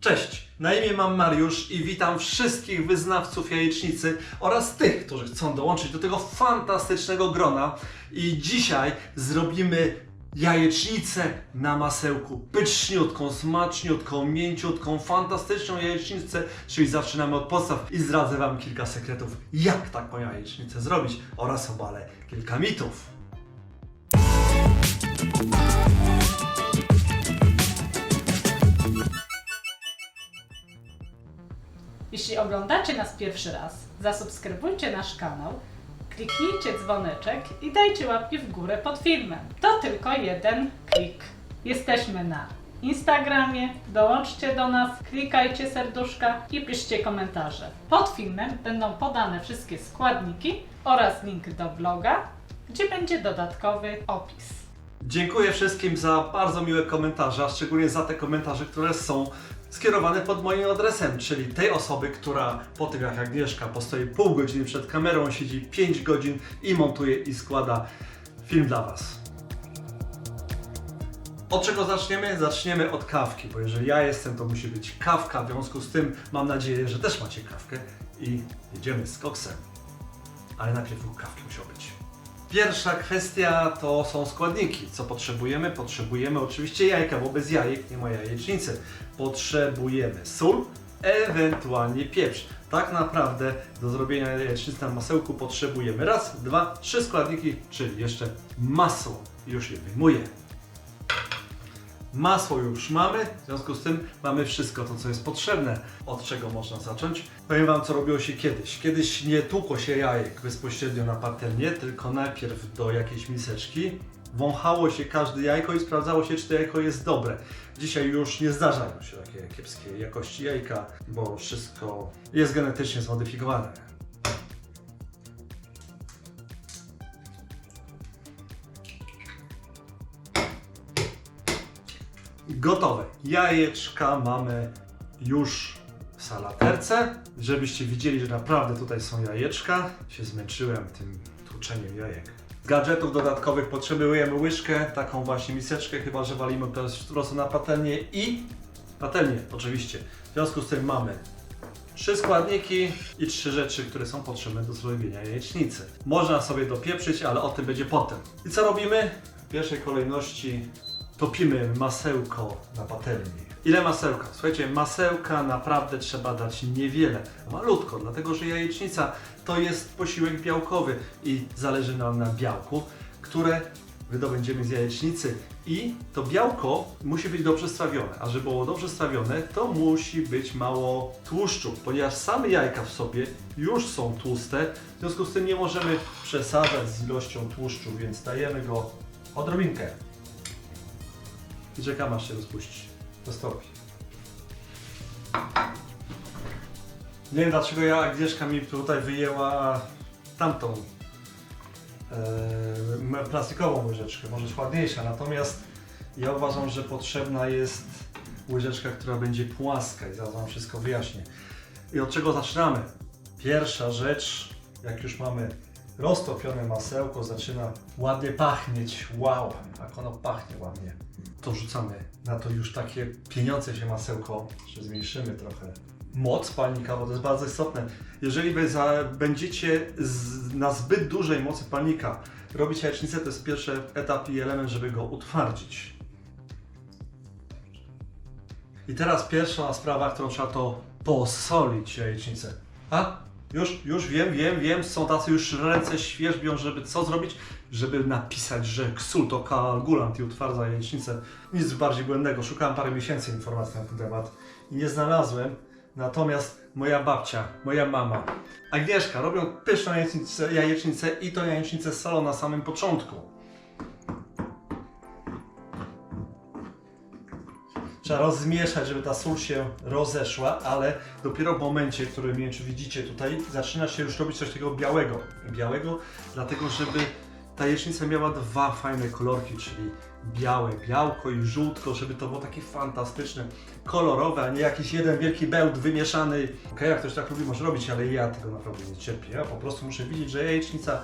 Cześć, na imię mam Mariusz i witam wszystkich wyznawców jajecznicy oraz tych, którzy chcą dołączyć do tego fantastycznego grona. I dzisiaj zrobimy jajecznicę na masełku. Pyszniutką, smaczniutką, mięciutką, fantastyczną jajecznicę, czyli zaczynamy od podstaw i zdradzę Wam kilka sekretów, jak taką jajecznicę zrobić oraz obalę kilka mitów. Jeśli oglądacie nas pierwszy raz, zasubskrybujcie nasz kanał, kliknijcie dzwoneczek i dajcie łapki w górę pod filmem. To tylko jeden klik. Jesteśmy na Instagramie, dołączcie do nas, klikajcie serduszka i piszcie komentarze. Pod filmem będą podane wszystkie składniki oraz link do bloga, gdzie będzie dodatkowy opis. Dziękuję wszystkim za bardzo miłe komentarze, a szczególnie za te komentarze, które są skierowane pod moim adresem, czyli tej osoby, która po tym jak Agnieszka postoi pół godziny przed kamerą, siedzi 5 godzin i montuje i składa film dla Was. Od czego zaczniemy? Zaczniemy od kawki, bo jeżeli ja jestem, to musi być kawka, w związku z tym mam nadzieję, że też macie kawkę i jedziemy z koksem. Ale najpierw kawki musiał być. Pierwsza kwestia to są składniki. Co potrzebujemy? Potrzebujemy oczywiście jajka, bo bez jajek nie ma jajecznicy. Potrzebujemy sól, ewentualnie pieprz. Tak naprawdę do zrobienia jajecznicy na masełku potrzebujemy raz, dwa, trzy składniki, czyli jeszcze masło. Już je wyjmuję. Masło już mamy, w związku z tym mamy wszystko to, co jest potrzebne. Od czego można zacząć? Powiem Wam, co robiło się kiedyś. Kiedyś nie tłukło się jajek bezpośrednio na patelnię, tylko najpierw do jakiejś miseczki. Wąchało się każde jajko i sprawdzało się, czy to jajko jest dobre. Dzisiaj już nie zdarzają się takie kiepskie jakości jajka, bo wszystko jest genetycznie zmodyfikowane. Gotowe. Jajeczka mamy już w salaterce. Żebyście widzieli, że naprawdę tutaj są jajeczka. Się zmęczyłem tym tłuczeniem jajek. Z gadżetów dodatkowych potrzebujemy łyżkę, taką właśnie miseczkę, chyba że walimy po prostu na patelnię i patelnię oczywiście. W związku z tym mamy trzy składniki i trzy rzeczy, które są potrzebne do zrobienia jajecznicy. Można sobie dopieprzyć, ale o tym będzie potem. I co robimy? W pierwszej kolejności topimy masełko na patelni. Ile masełka? Słuchajcie, masełka naprawdę trzeba dać niewiele, malutko, dlatego że jajecznica to jest posiłek białkowy i zależy nam na białku, które wydobędziemy z jajecznicy. I to białko musi być dobrze strawione, a żeby było dobrze strawione, to musi być mało tłuszczu, ponieważ same jajka w sobie już są tłuste, w związku z tym nie możemy przesadzać z ilością tłuszczu, więc dajemy go odrobinkę i czekam aż się rozpuści. Roztopi. Nie wiem dlaczego ja Agnieszka mi tutaj wyjęła tamtą e, plastikową łyżeczkę, może jest ładniejsza, natomiast ja uważam, że potrzebna jest łyżeczka, która będzie płaska i zaraz Wam wszystko wyjaśnię. I od czego zaczynamy? Pierwsza rzecz, jak już mamy roztopione masełko, zaczyna ładnie pachnieć. Wow, jak ono pachnie ładnie. To rzucamy na to już takie pieniądze się masełko, że zmniejszymy trochę moc palnika, bo to jest bardzo istotne. Jeżeli wy za, będziecie z, na zbyt dużej mocy palnika robić jajecznicę, to jest pierwszy etap i element, żeby go utwardzić. I teraz pierwsza sprawa, którą trzeba to posolić jajecznicę. A? Już, już wiem, wiem, wiem, są tacy już ręce świerzbią, żeby co zrobić? Żeby napisać, że ksul to koagulant i utwardza jajecznicę. Nic bardziej błędnego. Szukałem parę miesięcy informacji na ten temat i nie znalazłem. Natomiast moja babcia, moja mama, Agnieszka robią pyszną jajecznicę, jajecznicę i to jajecznicę solą na samym początku. Trzeba rozmieszać, żeby ta sól się rozeszła, ale dopiero w momencie, w którym, nie wiem czy widzicie tutaj, zaczyna się już robić coś takiego białego. Białego, dlatego żeby ta jajecznica miała dwa fajne kolorki, czyli białe białko i żółtko, żeby to było takie fantastyczne, kolorowe, a nie jakiś jeden wielki bełt wymieszany. Okej, jak ktoś tak lubi, może robić, ale ja tego naprawdę nie cierpię. Ja po prostu muszę widzieć, że jajecznica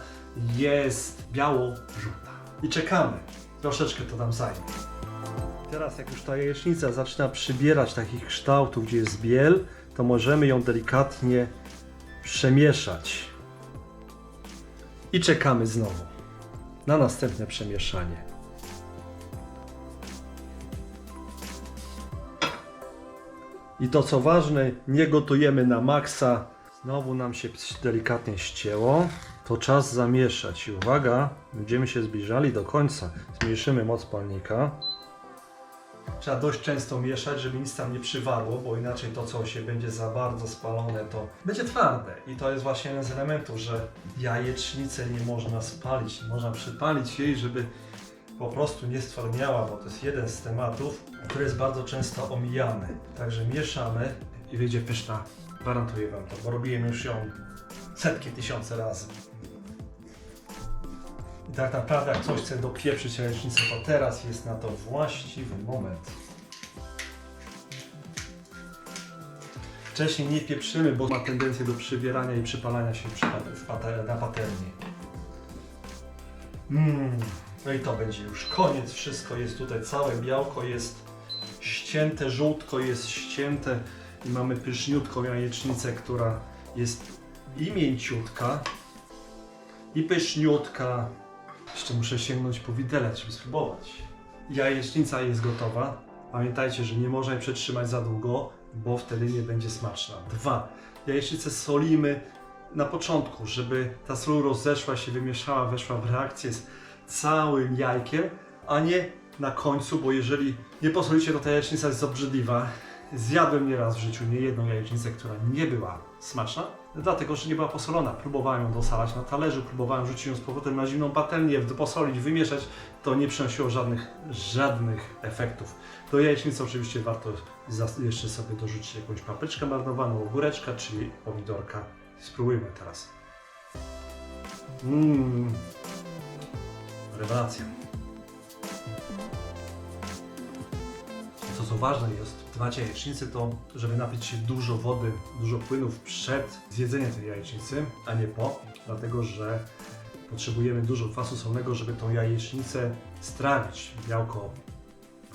jest biało-żółta. I czekamy. Troszeczkę to nam zajmie. Teraz jak już ta jajecznica zaczyna przybierać takich kształtów, gdzie jest biel, to możemy ją delikatnie przemieszać. I czekamy znowu na następne przemieszanie. I to co ważne, nie gotujemy na maksa. Znowu nam się delikatnie ścięło. To czas zamieszać. I uwaga, będziemy się zbliżali do końca. Zmniejszymy moc palnika. Trzeba dość często mieszać, żeby nic tam nie przywarło, bo inaczej to, co się będzie za bardzo spalone, to będzie twarde. I to jest właśnie jeden z elementów, że jajecznicę nie można spalić, nie można przypalić jej, żeby po prostu nie stwardniała, bo to jest jeden z tematów, który jest bardzo często omijany. Także mieszamy i wyjdzie pyszna. Gwarantuję Wam to, bo robiłem już ją setki, tysiące razy. I tak naprawdę jak ktoś chce dopieprzyć jajecznicę, to teraz jest na to właściwy moment. Wcześniej nie pieprzymy, bo ma tendencję do przybierania i przypalania się na patelni. Mm. No i to będzie już koniec. Wszystko jest tutaj, całe białko jest ścięte, żółtko jest ścięte i mamy pyszniutką jajecznicę, która jest i mięciutka, i pyszniutka. Jeszcze muszę sięgnąć po widelec, żeby spróbować. Jajecznica jest gotowa. Pamiętajcie, że nie można jej przetrzymać za długo, bo wtedy nie będzie smaczna. Dwa. Jajecznicę solimy na początku, żeby ta sól rozeszła się, wymieszała, weszła w reakcję z całym jajkiem, a nie na końcu, bo jeżeli nie posolicie, to ta jajecznica jest obrzydliwa. Zjadłem nieraz w życiu nie jedną jajecznicę, która nie była smaczna, dlatego że nie była posolona. Próbowałem ją dosalać na talerzu, próbowałem rzucić ją z powrotem na zimną patelnię, posolić, wymieszać. To nie przynosiło żadnych, żadnych efektów. Do jajecznicy oczywiście warto jeszcze sobie dorzucić jakąś papryczkę marnowaną, ogóreczka, czyli pomidorka. Spróbujmy teraz. Mmm. Rewelacja. Ważne jest w temacie jajecznicy to, żeby napić się dużo wody, dużo płynów przed zjedzeniem tej jajecznicy, a nie po, dlatego że potrzebujemy dużo kwasu solnego, żeby tą jajecznicę strawić. Białko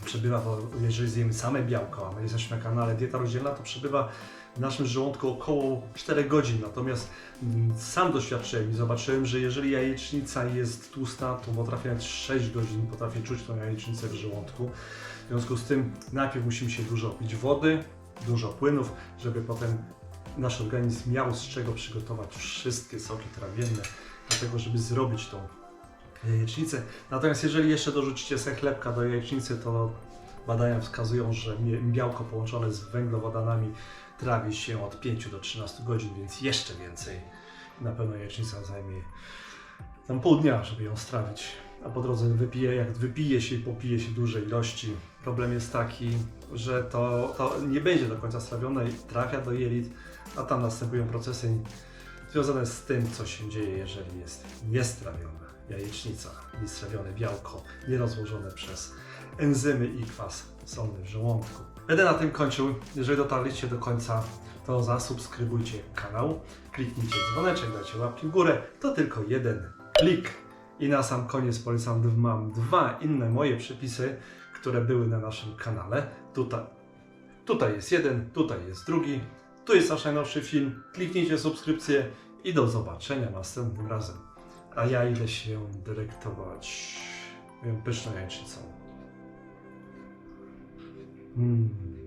przebywa, jeżeli zjemy same białko, a my jesteśmy na kanale Dieta Rozdzielna, to przebywa w naszym żołądku około 4 godzin. Natomiast mm, sam doświadczyłem i zobaczyłem, że jeżeli jajecznica jest tłusta, to potrafię nawet 6 godzin, potrafię czuć tą jajecznicę w żołądku. W związku z tym najpierw musimy się dużo pić wody, dużo płynów, żeby potem nasz organizm miał z czego przygotować wszystkie soki trawienne, dlatego żeby zrobić tą jajecznicę. Natomiast jeżeli jeszcze dorzucicie sobie chlebka do jajecznicy, to badania wskazują, że białko połączone z węglowodanami trawi się od 5 do 13 godzin, więc jeszcze więcej. Na pewno jajecznica zajmie tam pół dnia, żeby ją strawić. A po drodze wypije, jak wypije się i popije się duże ilości. Problem jest taki, że to, to nie będzie do końca strawione i trafia do jelit, a tam następują procesy związane z tym, co się dzieje, jeżeli jest niestrawiona jajecznica, niestrawione białko, nierozłożone przez enzymy i kwas solny w żołądku. Będę na tym kończył. Jeżeli dotarliście do końca, to zasubskrybujcie kanał, kliknijcie dzwoneczek, dajcie łapki w górę. To tylko jeden klik. I na sam koniec polecam, mam dwa inne moje przepisy, które były na naszym kanale. Tutaj, tutaj jest jeden, tutaj jest drugi. Tu jest nasz najnowszy film. Kliknijcie subskrypcję i do zobaczenia następnym razem. A ja idę się dyrektować pyszną jajecznicą. 嗯。